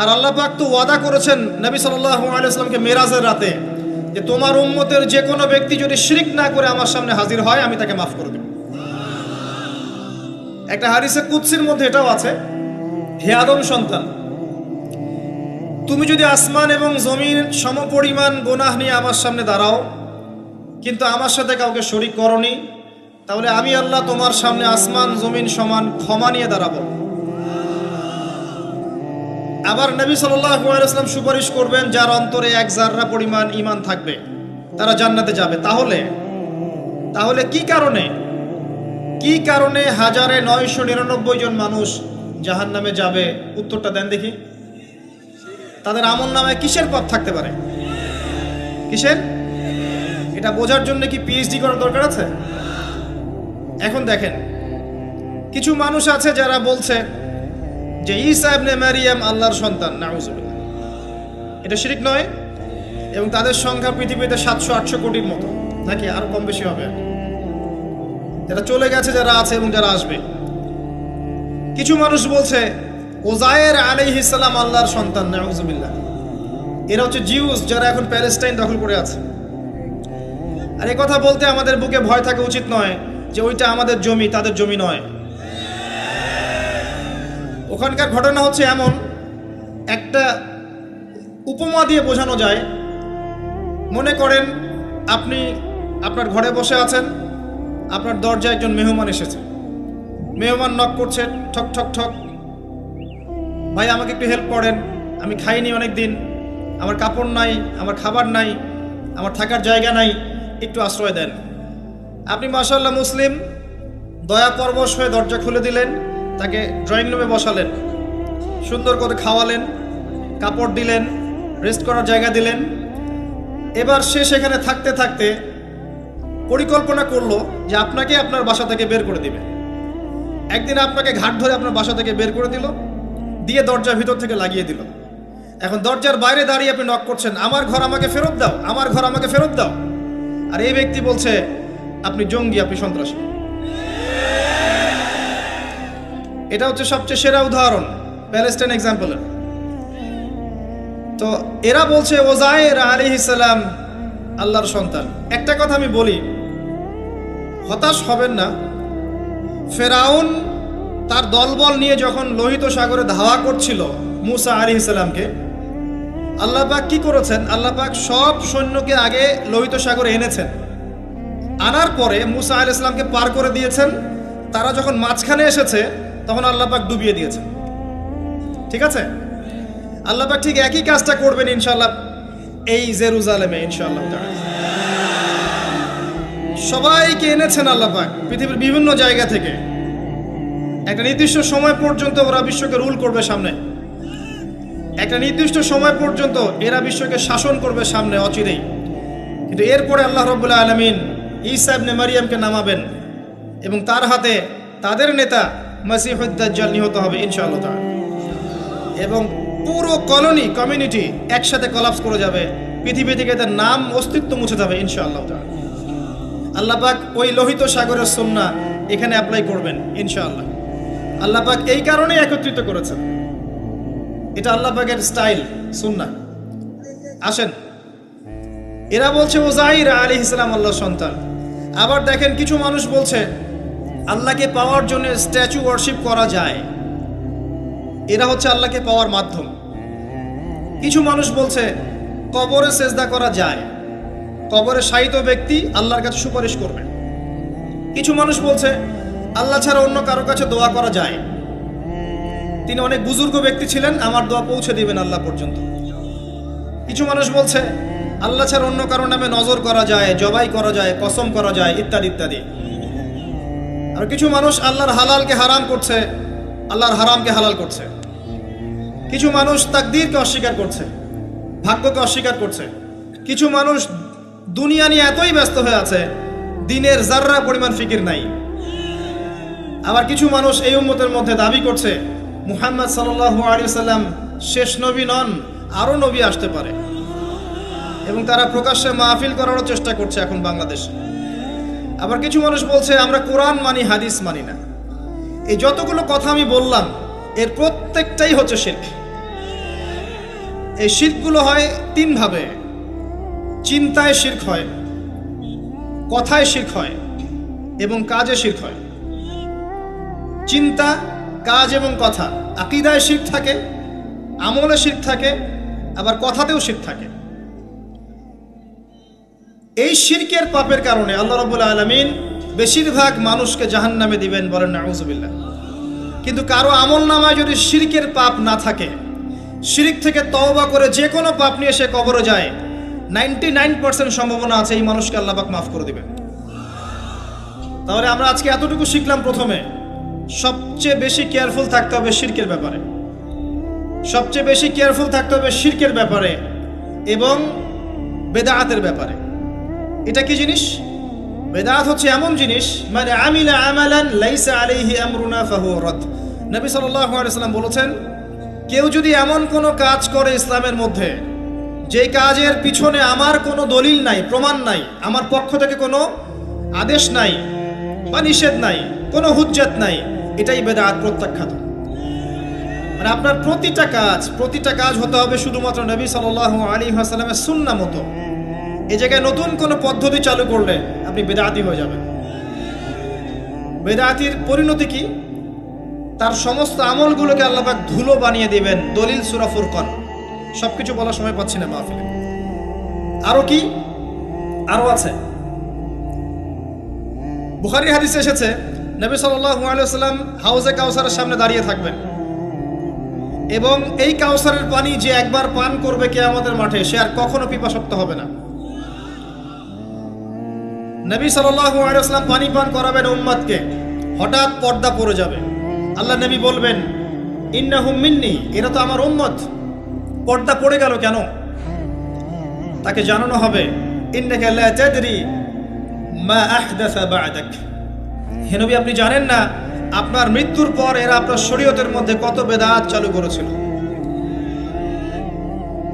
আর আল্লাহ পাক তো ওয়াদা করেছেন নবী সাল্লাল্লাহু আলাইহি সাল্লামকে মেরাজের রাতে যে তোমার উম্মতের যে কোনো ব্যক্তি যদি শিরিক না করে আমার সামনে হাজির হয়, আমি তাকে মাফ করে দেব। একটা হারিসে কুৎসির মধ্যে এটাও আছে, হে আদম সন্তান, তুমি যদি আসমান এবং জমিন সমপরিমাণ গোনাহ নিয়ে আমার সামনে দাঁড়াও, কিন্তু আমার সাথে কাউকে শরিক করনি, তাহলে আমি আল্লাহ তোমার সামনে আসমান, জমিন সমান ক্ষমা নিয়ে দাঁড়াবো। আবার নবী সাল্লাম সুপারিশ করবেন, যার অন্তরে এক জাররা পরিমাণ ইমান থাকবে, তারা জান্নাতে যাবে। তাহলে তাহলে কি কারণে? কি কারণে হাজারে নয়শো নিরানব্বই জন মানুষ জাহান নামে যাবে? উত্তরটা দেন দেখি। তাদের আমল নামে কিসের পথ থাকতে পারে? কিসের? এটা বোঝার জন্য কি পিএইচডি করার দরকার আছে? এখন দেখেন, কিছু মানুষ আছে যারা বলছে যে ঈসা ইবনে মারিয়াম আল্লাহর সন্তান, নাউজুবিল্লাহ। এটা শিরিক নয়, এবং তাদের সংখ্যা পৃথিবীতে সাতশো, আটশো কোটির মতো। নাকি আরও কম বেশি হবে? যারা চলে গেছে, যারা আছে এবং যারা আসবে। কিছু মানুষ বলছে ওজায়ের আলাইহিস সালাম আল্লাহর সন্তান, নাউজুবিল্লাহ। এরা হচ্ছে জিউস যারা এখন প্যালেস্টাইন দখল করে আছে। আর এই কথা বলতে আমাদের বুকে ভয় থাকা উচিত নয় যে ওইটা আমাদের জমি, তাদের জমি নয়। ওখানকার ঘটনা হচ্ছে এমন, একটা উপমা দিয়ে বোঝানো যায়। মনে করেন আপনি আপনার ঘরে বসে আছেন, আপনার দরজায় একজন মেহমান এসেছে। মেহমান নক করছে, ঠক ঠক ঠক। ভাই, আমাকে একটু হেল্প করেন, আমি খাইনি অনেক দিন আমার কাপড় নাই, আমার খাবার নাই, আমার থাকার জায়গা নাই, একটু আশ্রয় দেন। আপনি মাসাল্লাহ মুসলিম, দয়া পরবশ হয়ে দরজা খুলে দিলেন। তাকে ড্রয়িং রুমে বসালেন। সুন্দর করে খাওয়ালেন, কাপড় দিলেন রেস্ট করার জায়গা দিলেন। এবার সে সেখানে থাকতে থাকতে পরিকল্পনা করল যে আপনাকে আপনার বাসা থেকে বের করে দিবে। একদিন আপনাকে ঘাট ধরে আপনার বাসা থেকে বের করে দিল, দিয়ে দরজার ভিতর থেকে লাগিয়ে দিল। এখন দরজার বাইরে দাঁড়িয়ে আপনি নক করছেন, আমার ঘর আমাকে ফেরত দাও, আমার ঘর আমাকে ফেরত দাও। আর এই ব্যক্তি বলছে, আপনি জঙ্গি, আপনি সন্ত্রাসী। এটা হচ্ছে সবচেয়ে সেরা উদাহরণ, প্যালেস্টাইন এক্সাম্পলের তো এরা বলছে ওজায়ের আলী ইসালাম আল্লাহর সন্তান। একটা কথা আমি বলি, হতাশ হবেন না। ফেরাউন তার দলবল নিয়ে যখন লোহিত সাগরে ধাওয়া করছিল মুসা আলী ইসলামকে আল্লাহ পাক কি করেছেন? আল্লাহ পাক সব সৈন্যকে আগে লোহিত সাগরে এনেছেন। আনার পরে মুসা আলী ইসলামকে পার করে দিয়েছেন। তারা যখন মাঝখানে এসেছে তখন আল্লাহ পাক ডুবিয়ে দিয়েছেন। ঠিক আছে? আল্লাহ পাক ঠিক একই কাজটা করবেন ইনশাল্লাহ এই জেরুজালেমে ইনশাআল্লাহ সবাইকে এনেছেন আল্লাহ পাক পৃথিবীর বিভিন্ন জায়গা থেকে। একটা নির্দিষ্ট সময় পর্যন্ত ওরা বিশ্বকে রুল করবে সামনে। একটা নির্দিষ্ট সময় পর্যন্ত এরা বিশ্বকে শাসন করবে সামনে অচিরেই। কিন্তু এরপরে আল্লাহ রব্বুল্লাহ আলমিন ঈসা ইবনে মারিয়ামকে নামাবেন এবং তার হাতে তাদের নেতা মাসিহুদ্দাজ্জাল নিহত হবে, ইনশাআল্লাহ এবং পুরো কলোনি কমিউনিটি একসাথে কলাপস করে যাবে। পৃথিবী থেকে তার নাম অস্তিত্ব মুছে যাবে, ইনশাআল্লাহ আল্লাহ ওই লোহিত সাগরের সন্না এখানে অ্যাপ্লাই করবেন, ইনশাআল্লাহ। আল্লাহ এই কারণেই একত্রিত করেছেন। এটা আল্লাহ স্টাইল সুন্না। আসেন। এরা বলছে ওজাইর আলী ইসলাম আল্লাহ সন্তান। আবার দেখেন কিছু মানুষ বলছে আল্লাহকে পাওয়ার জন্য স্ট্যাচু ওয়ার্শিপ করা যায়। এরা হচ্ছে আল্লাহকে পাওয়ার মাধ্যম। কিছু মানুষ বলছে, কবরে সেজদা করা যায়। কবরে শায়িত ব্যক্তি আল্লাহর কাছে সুপারিশ করবে। কিছু মানুষ বলছে, আল্লাহ ছাড়া অন্য কারও কাছে দোয়া করা যায়। তিনি অনেক বুজুর্গ ব্যক্তি ছিলেন, আমার দোয়া পৌঁছে দিবেন আল্লাহ পর্যন্ত। কিছু মানুষ বলছে, আল্লাহ ছাড়া অন্য কারও নামে নজর করা যায়, জবাই করা যায়, কসম করা যায়, ইত্যাদি ইত্যাদি। আর কিছু মানুষ আল্লাহর হালালকে হারাম করছে, আল্লাহর হারামকে হালাল করছে। কিছু মানুষ তাকদীরকে অস্বীকার করছে, ভাগ্যকে অস্বীকার করছে। কিছু মানুষ দুনিয়া নিয়ে এতই ব্যস্ত হয়ে আছে, দিনের জাররা পরিমাণ ফিকির নাই। আবার কিছু মানুষ এই উম্মতের মধ্যে দাবি করছে, মুহাম্মদ সাল্লাল্লাহু আলাইহি সাল্লাম শেষ নবী নন, আরও নবী আসতে পারে। এবং তারা প্রকাশ্যে মাহফিল করারও চেষ্টা করছে এখন বাংলাদেশে। আবার কিছু মানুষ বলছে, আমরা কোরআন মানি, হাদিস মানি না। এই যতগুলো কথা আমি বললাম, এর প্রত্যেকটাই হচ্ছে শিরক। এই শিরকগুলো হয় তিনভাবে। চিন্তায় শির্ক হয়, কথায় শির্ক হয়, এবং কাজে শির্ক হয়। চিন্তা, কাজ এবং কথা, আকিদায় শির্ক থাকে, আমলে শির্ক থাকে, আবার কথাতেও শির্ক থাকে। এই শিরকের পাপের কারণে আল্লাহ রবুল্লা আলমিন বেশিরভাগ মানুষকে জাহান নামে দিবেন বলেন নাউজুবিল্লাহ। কিন্তু কারও আমল নামায় যদি শিরকের পাপ না থাকে, শিরিক থেকে তওবা করে যে কোনো পাপ নিয়ে সে কবরে যায়, নাইনটি নাইন পার্সেন্ট সম্ভাবনা আছে এই মানুষকে আল্লাহবাক মাফ করে দিবেন। তাহলে আমরা আজকে এতটুকু শিখলাম প্রথমে, সবচেয়ে বেশি কেয়ারফুল থাকতে হবে শিরকের ব্যাপারে। সবচেয়ে বেশি কেয়ারফুল থাকতে হবে শিরকের ব্যাপারে এবং বেদাহাতের ব্যাপারে। এটা কি জিনিস? বেদাত হচ্ছে এমন জিনিস মানে আমিলা আমালান লাইসা আলাইহি আমরুনা ফাহুয়া রাদ। নবী সাল্লাল্লাহু আলাইহি সাল্লাম বলেছেন, কেউ যদি এমন কোনো কাজ করে ইসলামের মধ্যে, যে কাজের পিছনে আমার কোনো দলিল নাই, প্রমাণ নাই, আমার পক্ষ থেকে কোনো আদেশ নাই বা নিষেধ নাই, কোনো হুজ্জাত নাই, এটাই বেদাত প্রত্যাখ্যাত। মানে আপনার প্রতিটা কাজ প্রতিটা কাজ হতে হবে শুধুমাত্র নবী সাল্লাল্লাহু আলাইহি ওয়াসাল্লামের সুন্নাহ মতো। এই জায়গায় নতুন কোনো পদ্ধতি চালু করলে আপনি বেদাতি হয়ে যাবেন। বেদাতির পরিণতি কি? তার সমস্ত আমলগুলোকে আল্লাপাক ধুলো বানিয়ে দিবেন, দলিল সুরা ফুরকন। সব কিছু বলার সময় পাচ্ছি না মাহফিলে। আরও কি? আরও আছে। বুখারি হাদিসে এসেছে, নবী ওয়াসাল্লাম হাউজে কাউসারের সামনে দাঁড়িয়ে থাকবেন। এবং এই কাউসারের পানি যে একবার পান করবে কে আমাদের মাঠে, সে আর কখনো পিপাসক্ত হবে না। নবী আলাইহি পানি পান করাবেন উম্মতকে। হঠাৎ পর্দা পড়ে যাবে। আল্লাহ নবী বলবেন, ইন্নাহুম মিন্নি, এরা তো আমার উম্মত। পর্দা পড়ে গেল কেন? তাকে জানানো হবে, ইন্নাকা মা হে নবী, আপনি জানেন না, আপনার মৃত্যুর পর এরা আপনার শরীয়তের মধ্যে কত বেদাত চালু করেছিল।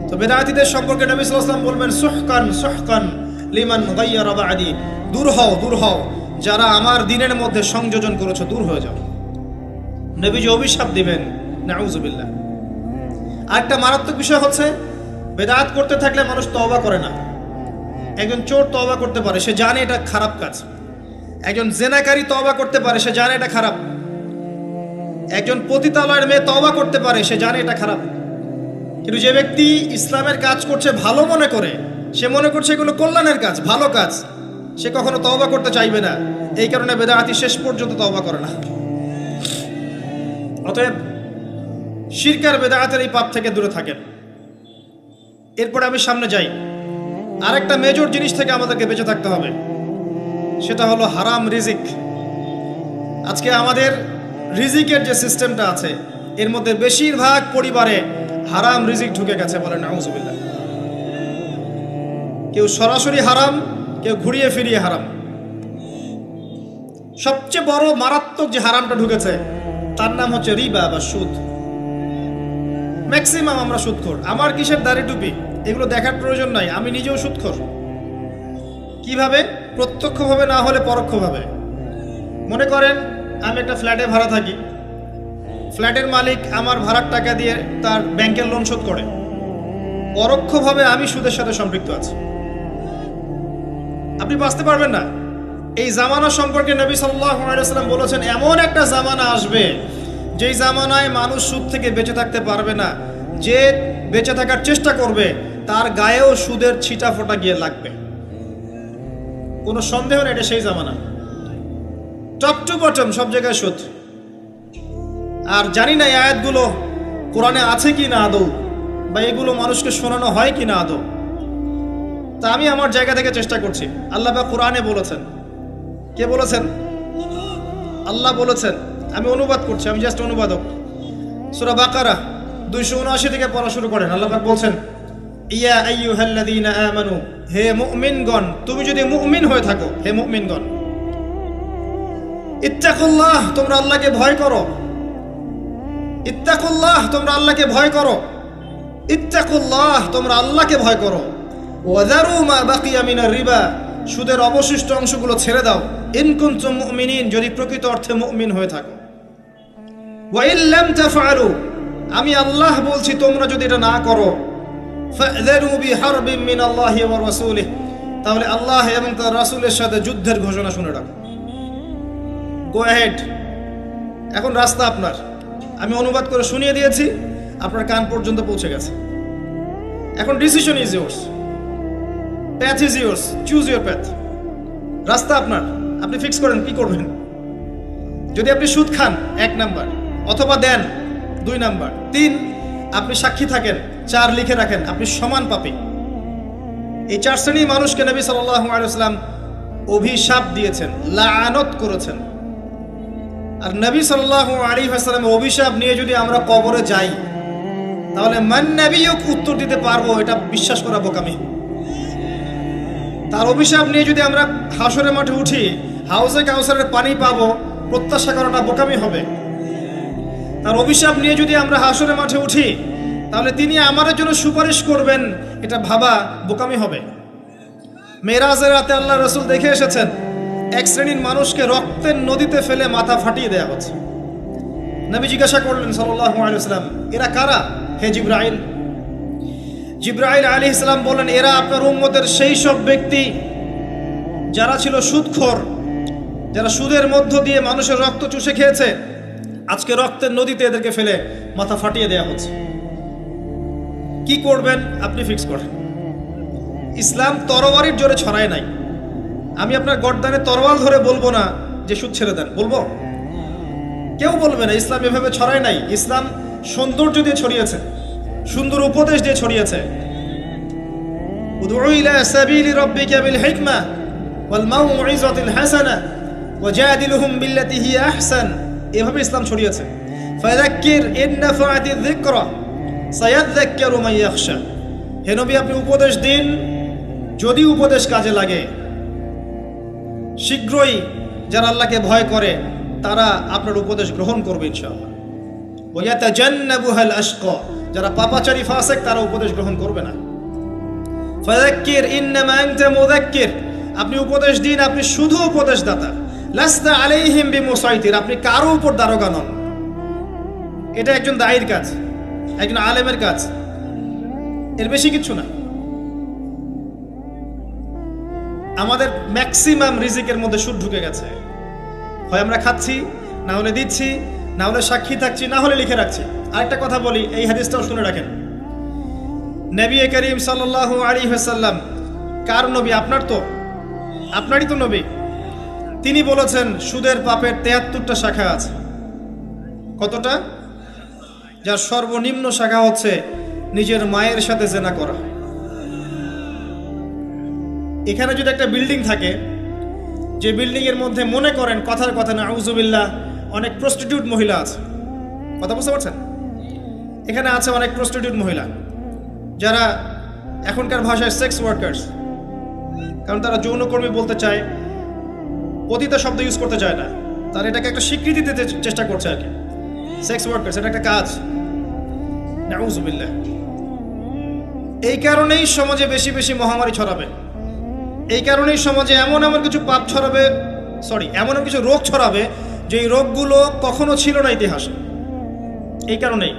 তো বেদাতিদের সম্পর্কে নবী ওয়াসাল্লাম বলবেন, সুহকান সুহকান। লিমান বা'দি। দূর হও দূর হও। যারা আমার দিনের মধ্যে সংযোজন করেছ, দূর হয়ে যাও। নবীজি অভিশাপ দিবেন। নাউজুবিল্লাহ আরেকটা মারাত্মক বিষয় হচ্ছে, বেদাত করতে থাকলে মানুষ তওবা করে না। একজন চোর তওবা করতে পারে, সে জানে এটা খারাপ কাজ। একজন জেনাকারী তওবা করতে পারে, সে জানে এটা খারাপ। একজন পতিতালয়ের মেয়ে তওবা করতে পারে, সে জানে এটা খারাপ। কিন্তু যে ব্যক্তি ইসলামের কাজ করছে ভালো মনে করে সে মনে করছে এগুলো কল্যাণের কাজ, ভালো কাজ। সে কখনো তওবা করতে চাইবে না। এই কারণে বেদাতি শেষ পর্যন্ত তওবা করে না। অতএব শিরকার বেদাতের এই পাপ থেকে দূরে থাকেন। এরপরে আমি সামনে যাই। আরেকটা মেজর জিনিস থেকে আমাদেরকে বেঁচে থাকতে হবে। সেটা হলো হারাম রিজিক। আজকে আমাদের রিজিকের যে সিস্টেমটা আছে, এর মধ্যে বেশিরভাগ পরিবারে হারাম রিজিক ঢুকে গেছে বলে নাউজুবিল্লাহ। কেউ সরাসরি হারাম, কেউ ঘুরিয়ে ফিরিয়ে হারাম। সবচেয়ে বড় মারাত্মক যে হারামটা ঢুকেছে, তার নাম হচ্ছে রিবা বা সুদ। ম্যাক্সিমাম আমরা সুদখোর। আমার কিসের দাড়ি টুপি? এগুলো দেখার প্রয়োজন নাই, আমি নিজেও সুদখোর। কীভাবে? প্রত্যক্ষভাবে না হলে পরোক্ষভাবে। মনে করেন, আমি একটা ফ্ল্যাটে ভাড়া থাকি। ফ্ল্যাটের মালিক আমার ভাড়ার টাকা দিয়ে তার ব্যাংকের লোন শোধ করে। পরোক্ষভাবে আমি সুদের সাথে সম্পৃক্ত আছি। আপনি বাঁচতে পারবেন না। এই জামানা সম্পর্কে নবী ওয়াসাল্লাম বলেছেন, এমন একটা জামানা আসবে, যেই জামানায় মানুষ সুদ থেকে বেঁচে থাকতে পারবে না। যে বেঁচে থাকার চেষ্টা করবে, তার গায়েও সুদের ছিটা ফোটা গিয়ে লাগবে। কোনো সন্দেহ নেই, এটা সেই জামানা। টপ টু বটম, সব জায়গায় সুদ। আর জানি না এই আয়াতগুলো কোরআনে আছে কি না আদৌ, বা এগুলো মানুষকে শোনানো হয় কি না আদৌ। তা আমি আমার জায়গা থেকে চেষ্টা করছি। আল্লাহ বা কোরআনে বলেছেন। কে বলেছেন? আল্লাহ বলেছেন। আমি অনুবাদ করছি, আমি জাস্ট অনুবাদক। সুরা বাকারা দুইশো উনআশি থেকে পড়া শুরু করেন। আল্লাহ বলছেন, ইয়া আইয়ুহাল্লাযীনা আমানু, হে মুমিনগণ, তুমি যদি মুমিন হয়ে থাকো, হে মুমিনগণ, ইত্তাকুল্লাহ, তোমরা আল্লাহকে ভয় করো। ইত্তাকুল্লাহ, তোমরা আল্লাহকে ভয় করো। ইত্তাকুল্লাহ, তোমরা আল্লাহকে ভয় করো। ওয়াজারু মা বাকিয়া মিনার রিবা, সুদের অবশিষ্ট অংশগুলো ছেড়ে দাও। ইনকুন্ত যদি প্রকৃত অর্থে মুমিন হয়ে থাকো। ওয়াইল্লাম তাফআলু, আমি আল্লাহ বলছি, তোমরা যদি এটা না করো, ফাযরু বিহারবিন মিন আল্লাহি ওয়া রাসূলিহি, তাহলে আল্লাহ এবং তার রাসূলের সাথে যুদ্ধের ঘোষণা শুনে রাখো। গো অ্যাহেড এখন রাস্তা আপনার। আমি অনুবাদ করে শুনিয়ে দিয়েছি, আপনার কান পর্যন্ত পৌঁছে গেছে। এখন decision is yours path is yours choose your path রাস্তা আপনার। আপনি ফিক্স করেন কি করবেন। যদি আপনি সুদ খান, এক নাম্বার। অথবা দেন, দুই নাম্বার। তিন, আপনি সাক্ষী থাকেন, চার লিখে রাখেন, আপনি সমান পাপি। এই চার শ্রেণির মানুষকে নবী সাল্লাম অভিশাপ দিয়েছেন, লানত করেছেন। আর নবী সাল্লাহ আলী হাসালামের অভিশাপ নিয়ে যদি আমরা কবরে যাই, তাহলে মান উত্তর দিতে পারব, এটা বিশ্বাস করা বোকামি। তার অভিশাপ নিয়ে যদি আমরা হাসরের মাঠে উঠি হাউসে কাউসারের পানি পাবো, প্রত্যাশা করাটা বোকামি হবে। তার অভিশাপ নিয়ে যদি আমরা হাসরের মাঠে উঠি, তাহলে তিনি আমাদের জন্য সুপারিশ করবেন, এটা ভাবা বোকামি হবে। মেরাজের রাতে আল্লাহ রসুল দেখে এসেছেন, এক শ্রেণির মানুষকে রক্তের নদীতে ফেলে মাথা ফাটিয়ে দেওয়া হচ্ছে। নবী জিজ্ঞাসা করলেন সাল্লাম এরা কারা? হে জিব্রাইল। জিব্রাইল আলী ইসলাম বলেন এরা আপনার উম্মতের সেই সব ব্যক্তি যারা ছিল সুদখোর, যারা সুদের মধ্য দিয়ে মানুষের রক্ত চুষে খেয়েছে। আজকে রক্তের নদীতে এদেরকে ফেলে মাথা ফাটিয়ে দেওয়া হচ্ছে। কি করবেন আপনি ফিক্স করেন। ইসলাম তরবারির জোরে ছড়ায় নাই। আমি আপনার গর্দানে তরোয়াল ধরে বলব না যে সুদ ছেড়ে দেন, বলব? কেউ বলবে না, ইসলাম এভাবে ছড়ায় নাই। ইসলাম সৌন্দর্য দিয়ে ছড়িয়েছে। সুন্দর উপদেশ দিয়ে ছড়িয়েছে। এভাবে ইসলাম ছড়িয়েছে। ফাযাক্কির আপনি উপদেশ দিন, যদি উপদেশ কাজে লাগে। শীঘ্রই যারা আল্লাহকে ভয় করে, তারা আপনার উপদেশ গ্রহণ করবে ইনশাআল্লাহ। ওয়াতাজান্নাবুহাল আশকা। যারা পাপাচারী ফাসেক, তারা উপদেশ গ্রহণ করবে না। ইন্নামা আনতা মুযাক্কির। আপনি উপদেশ দিন, আপনি শুধু আলাইহিম বিমুসাইতির, আপনি কারও উপর দারোগা নন। এটা একজন দায়ীর কাজ, একজন আলেমের কাজ। এর বেশি কিছু না। আমাদের ম্যাক্সিমাম রিজিকের মধ্যে সুদ ঢুকে গেছে। হয় আমরা খাচ্ছি, না হলে দিচ্ছি, না হলে সাক্ষী থাকছি, না হলে লিখে রাখছি। আরেকটা কথা বলি, এই হাদিসটাও শুনে রাখেন। নবী করিম সাল্লাহ আলী হাসাল্লাম কার নবী? আপনার তো? আপনারই তো নবী। তিনি বলেছেন, সুদের পাপের তেহাত্তরটা শাখা আছে। কতটা? যার সর্বনিম্ন শাখা হচ্ছে নিজের মায়ের সাথে জেনা করা। এখানে যদি একটা বিল্ডিং থাকে, যে বিল্ডিং এর মধ্যে মনে করেন, কথার কথা না আউজুবিল্লাহ অনেক প্রস্টিটিউট মহিলা আছে। কথা বুঝতে পারছেন? এখানে আছে অনেক প্রস্টিটিউট মহিলা, যারা এখনকার ভাষায় সেক্স ওয়ার্কার্স কারণ তারা যৌনকর্মী বলতে চায় পতিতা শব্দ ইউজ করতে চায় না। তারা এটাকে একটা স্বীকৃতি দিতে চেষ্টা করছে আর কি। সেক্স ওয়ার্কার্স এটা একটা কাজ। নাউজুবিল্লাহ এই কারণেই সমাজে বেশি বেশি মহামারী ছড়াবে। এই কারণেই সমাজে এমন এমন কিছু পাপ ছড়াবে সরি এমন কিছু রোগ ছড়াবে যে রোগগুলো কখনো ছিল না ইতিহাসে। এই কারণেই।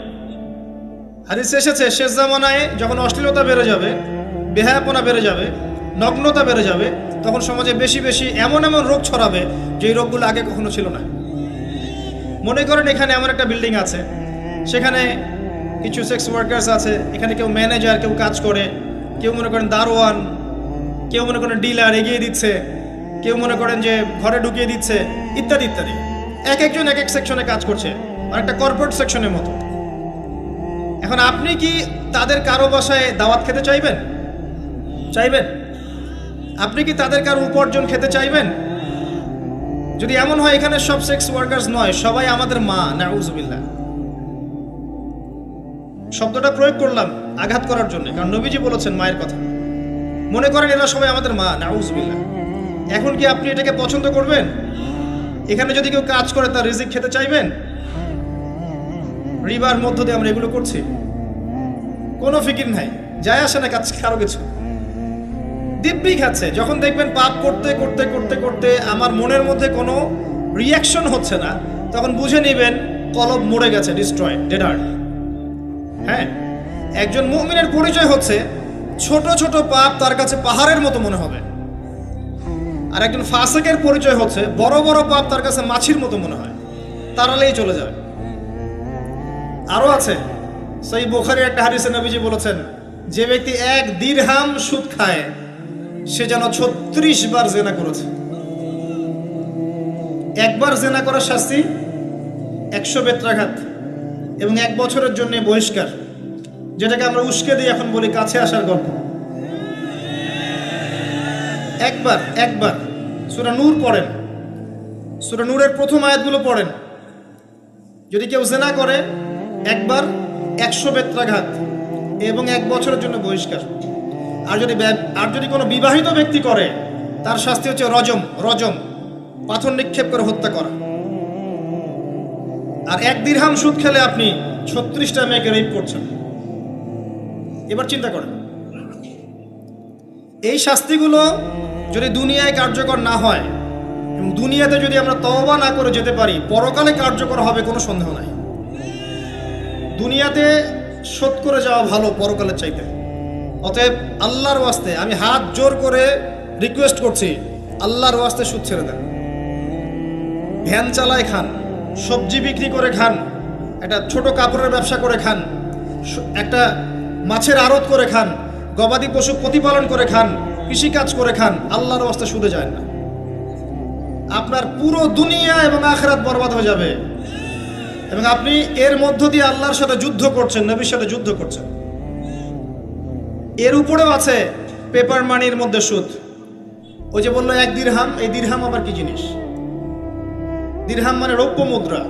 হাদিস এসেছে, শেষ জামানায় যখন অশ্লীলতা বেড়ে যাবে, বেহায়াপনা বেড়ে যাবে, নগ্নতা বেড়ে যাবে, তখন সমাজে বেশি বেশি এমন এমন রোগ ছড়াবে যে রোগগুলো আগে কখনো ছিল না। মনে করেন এখানে এমন একটা বিল্ডিং আছে, সেখানে কিছু সেক্স ওয়ার্কার্স আছে, এখানে কেউ ম্যানেজার কেউ কাজ করে, কেউ মনে করেন দারোয়ান, কেউ মনে করেন ডিলার এগিয়ে দিচ্ছে, কেউ মনে করেন যে ঘরে ঢুকিয়ে দিচ্ছে, ইত্যাদি ইত্যাদি। এক একজন এক এক সেকশনে কাজ করছে, আর একটা কর্পোরেট সেকশনের মতো। এখন আপনি কি তাদের কারও বাসায় দাওয়াত খেতে চাইবেন? চাইবেন? আপনি কি তাদের কারও উপার্জন খেতে চাইবেন? যদি এমন হয়, এখানে সব সেক্স ওয়ার্কার্স নয়, সবাই আমাদের মা নাউজুবিল্লাহ শব্দটা প্রয়োগ করলাম আঘাত করার জন্য, কারণ নবীজি বলেছেন মায়ের কথা। মনে করেন এরা সবাই আমাদের মা নাউজবিল্লা এখন কি আপনি এটাকে পছন্দ করবেন? এখানে যদি কেউ কাজ করে, তার রিজিক খেতে চাইবেন? রিবার মধ্য দিয়ে আমরা এগুলো করছি। কোনো ফিকির নাই। যায় আসে না কাজ কারও কিছু। দিব্যি খাচ্ছে। যখন দেখবেন পাপ করতে করতে করতে করতে আমার মনের মধ্যে কোনো রিয়াকশন হচ্ছে না, তখন বুঝে নেবেন কলব মরে গেছে ডিস্ট্রয় ডেডার হ্যাঁ? একজন মুমিনের পরিচয় হচ্ছে ছোট ছোট পাপ তার কাছে পাহাড়ের মতো মনে হবে। আর একজন ফাসেকের পরিচয় হচ্ছে বড় বড় পাপ তার কাছে মাছির মতো মনে হয়। তাড়ালেই চলে যাবে। আরও আছে। সেই বোখারি একটা হারিসে নবীজি বলেছেন, যে ব্যক্তি এক দিরহাম সুদ খায়, সে যেন ছত্রিশ বার জেনা করেছে। একবার জেনা করার শাস্তি একশো বেত্রাঘাত এবং এক বছরের জন্য বহিষ্কার, যেটাকে আমরা উস্কে দিই এখন বলি কাছে আসার গল্প। একবার একবার সুরা নূর পড়েন। সুরা নূরের প্রথম আয়াতগুলো পড়েন। যদি কেউ জেনা করে একবার একশো বেত্রাঘাত এবং এক বছরের জন্য বহিষ্কার। আর যদি আর যদি কোনো বিবাহিত ব্যক্তি করে, তার শাস্তি হচ্ছে রজম রজম, পাথর নিক্ষেপ করে হত্যা করা। আর এক দিরহাম সুদ খেলে আপনি ছত্রিশটা মেয়েকে রেপ করছেন। এবার চিন্তা করেন। এই শাস্তিগুলো যদি দুনিয়ায় কার্যকর না হয়, এবং দুনিয়াতে যদি আমরা তওবা না করে যেতে পারি, পরকালে কার্যকর হবে কোনো সন্দেহ নাই। দুনিয়াতে শোধ করে যাওয়া ভালো পরকালের চাইতে। অতএব আল্লাহর ওয়াস্তে আমি হাত জোর করে রিকোয়েস্ট করছি, আল্লাহর ওয়াস্তে সুদ ছেড়ে দেন। ভ্যান চালায় খান, সবজি বিক্রি করে খান, একটা ছোট কাপড়ের ব্যবসা করে খান একটা মাছের আড়ত করে খান, গবাদি পশু প্রতিপালন করে খান, কৃষিকাজ করে খান, আল্লাহর ওয়াস্তে সুদে যায় না। আপনার পুরো দুনিয়া এবং আখরাত বরবাদ হয়ে যাবে। এবং আপনি এর মধ্য দিয়ে আল্লাহর সাথে যুদ্ধ করছেন, নবীর সাথে যুদ্ধ করছেন। এর উপরেও আছে পেপার মানির মধ্যে সুদ। ওই যে বলল, এক দিরহাম এই দিরহাম আবার কি জিনিস? দিরহাম মানে রৌপ্য মুদ্রা।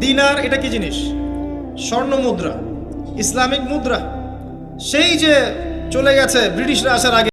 দিনার এটা কি জিনিস? স্বর্ণ মুদ্রা, ইসলামিক মুদ্রা। সেই যে চলে গেছে ব্রিটিশরা আসার আগে।